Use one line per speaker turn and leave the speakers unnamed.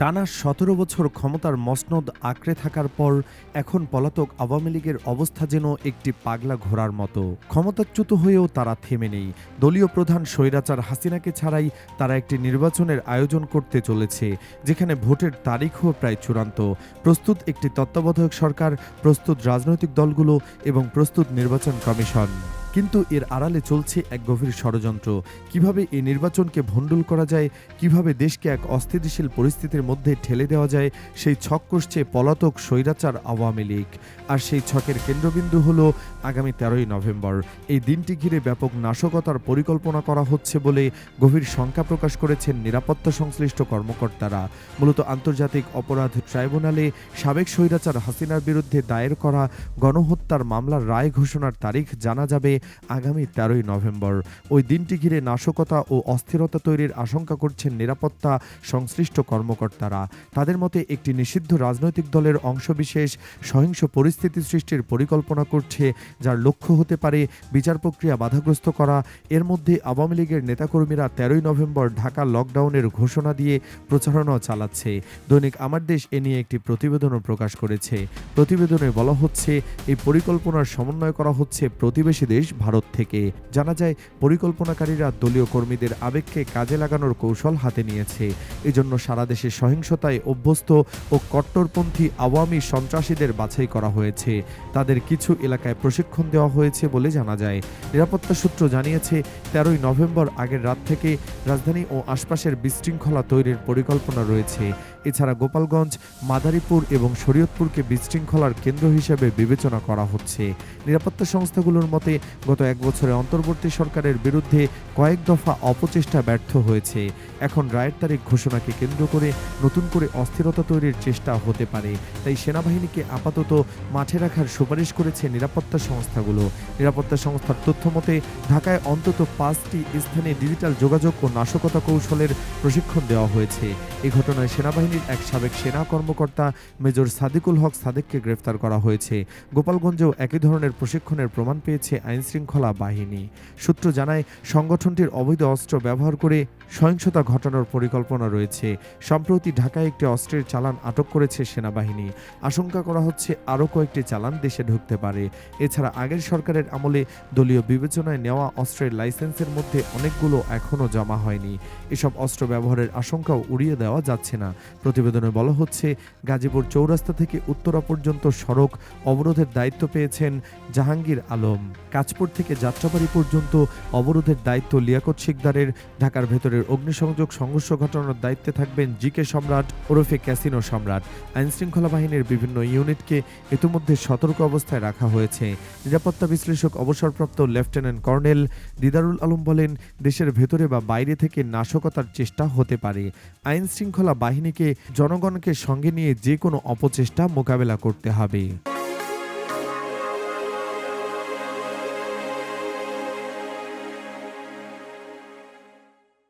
টানা সতেরো বছর ক্ষমতার মসনদ আঁকড়ে থাকার পর এখন পলাতক আওয়ামী লীগের অবস্থা যেন একটি পাগলা ঘোড়ার মতো। ক্ষমতাচ্যুত হয়েও তারা থেমে নেই। দলীয় প্রধান স্বৈরাচার হাসিনাকে ছাড়াই তারা একটি নির্বাচনের আয়োজন করতে চলেছে, যেখানে ভোটের তারিখও প্রায় চূড়ান্ত। প্রস্তুত একটি তত্ত্বাবধায়ক সরকার, প্রস্তুত রাজনৈতিক দলগুলো এবং প্রস্তুত নির্বাচন কমিশন। কিন্তু এর আড়ালে চলছে এক গভীর ষড়যন্ত্র। কীভাবে এই নির্বাচনকে ভণ্ডুল করা যায়, কীভাবে দেশকে এক অস্থিতিশীল পরিস্থিতির মধ্যে ঠেলে দেওয়া যায়, সেই ছক কষছে পলাতক স্বৈরাচার আওয়ামী লীগ। আর সেই ছকের কেন্দ্রবিন্দু হল আগামী তেরোই নভেম্বর। এই দিনটি ঘিরে ব্যাপক নাশকতার পরিকল্পনা করা হচ্ছে বলে গভীর শঙ্কা প্রকাশ করেছেন নিরাপত্তা সংশ্লিষ্ট কর্মকর্তারা। মূলত আন্তর্জাতিক অপরাধ ট্রাইব্যুনালে সাবেক স্বৈরাচার হাসিনার বিরুদ্ধে দায়ের করা গণহত্যার মামলার রায় ঘোষণার তারিখ জানা যাবে আগামী তেরোই নভেম্বর। ওই দিনটি ঘিরে নাশকতা ও অস্থিরতা তৈরির আশঙ্কা করছেন নিরাপত্তা সংশ্লিষ্ট কর্মকর্তারা। তাদের মতে, একটি নিষিদ্ধ রাজনৈতিক দলের অংশবিশেষ সহিংস পরিস্থিতি সৃষ্টির পরিকল্পনা করছে, যার লক্ষ্য হতে পারে বিচার প্রক্রিয়া বাধাগ্রস্ত করা। এর মধ্যে আওয়ামী লীগের নেতাকর্মীরা তেরোই নভেম্বর ঢাকা লকডাউনের ঘোষণা দিয়ে প্রচারণাও চালাচ্ছে। দৈনিক আমার দেশ এ নিয়ে একটি প্রতিবেদনও প্রকাশ করেছে। প্রতিবেদনে বলা হচ্ছে, এই পরিকল্পনার সমন্বয় করা হচ্ছে প্রতিবেশী দেশ ভারত থেকে। জানা যায়, পরিকল্পনাকারীরা দলীয় কর্মীদের আবেগকে কাজে লাগানোর কৌশল হাতে নিয়েছে। এজন্য সারা দেশে সহিংসতায় অভ্যস্ত ও কট্টরপন্থী আওয়ামী সন্ত্রাসীদের বাছাই করা হয়েছে। তাদের কিছু এলাকায় প্রশিক্ষণ দেওয়া হয়েছে বলে জানা যায়। নিরাপত্তা সূত্র জানিয়েছে, তেরোই নভেম্বর আগের রাত থেকে রাজধানী ও আশপাশের বিশৃঙ্খলা তৈরির পরিকল্পনা রয়েছে। এছাড়া গোপালগঞ্জ, মাদারীপুর এবং শরীয়তপুরকে বিশৃঙ্খলার কেন্দ্র হিসেবে বিবেচনা করা হচ্ছে। নিরাপত্তা সংস্থাগুলোর মতে গত এক বছরে অন্তর্বর্তী সরকারের বিরুদ্ধে কয়েক দফা অপচেষ্টা ব্যর্থ হয়েছে। এখন রায়ের তারিখ ঘোষণাকে কেন্দ্র করে নতুন করে অস্থিরতা তৈরির চেষ্টা হতে পারে। তাই সেনাবাহিনীকে আপাতত মাঠে রাখার সুপারিশ করেছে নিরাপত্তা সংস্থাগুলো। নিরাপত্তা সংস্থার তথ্য মতে, ঢাকায় অন্তত পাঁচটি স্থানে ডিজিটাল যোগাযোগ ও নাশকতা কৌশলের প্রশিক্ষণ দেওয়া হয়েছে। এই ঘটনায় সেনাবাহিনীর এক সাবেক সেনা কর্মকর্তা মেজর সাদিকুল হক সাদেককে গ্রেফতার করা হয়েছে। গোপালগঞ্জেও একই ধরনের প্রশিক্ষণের প্রমাণ পেয়েছে আইনশৃঙ্খলা বাহিনী। সূত্র জানায় সংগঠনটির অবৈধ অস্ত্র ব্যবহার করে সহিংসতা ঘটানোর পরিকল্পনা রয়েছে। সম্প্রতি ঢাকায় একটি অস্ত্রের চালান আটক করেছে সেনাবাহিনী। আশঙ্কা করা হচ্ছে আরও কয়েকটি চালান দেশে ঢুকতে পারে। এছাড়া আগের সরকারের আমলে দলীয় বিবেচনায় নেওয়া অস্ত্রের লাইসেন্সের মধ্যে অনেকগুলো এখনও জমা হয়নি। এসব অস্ত্র ব্যবহারের আশঙ্কাও উড়িয়ে দেওয়া যাচ্ছে না। প্রতিবেদনে বলা হচ্ছে, গাজীপুর চৌরাস্তা থেকে উত্তরা পর্যন্ত সড়ক অবরোধের দায়িত্ব পেয়েছেন জাহাঙ্গীর আলম। কাজপুর থেকে যাত্রাবাড়ি পর্যন্ত অবরোধের দায়িত্ব লিয়াকত শিকদারের। ঢাকার ভেতরের অগ্নিসংযোগ সংঘর্ষ ঘটানোর দায়িত্বে থাকবেন জি কে সম্রাট ওরফে ক্যাসিনো সম্রাট। আইনশৃঙ্খলা বাহিনীর বিভিন্ন ইউনিটকে ইতিমধ্যে সতর্ক অবস্থায় রাখা হয়েছে। নিরাপত্তা বিশ্লেষক, অবসরপ্রাপ্ত লেফটেন্যান্ট কর্নেল দিদারুল আলম বলেন, দেশের ভেতরে বা বাইরে থেকে নাশকতার চেষ্টা হতে পারে। আইনশৃঙ্খলা বাহিনীকে, জনগণকে সঙ্গে নিয়ে যে কোনো অপচেষ্টা মোকাবেলা করতে হবে।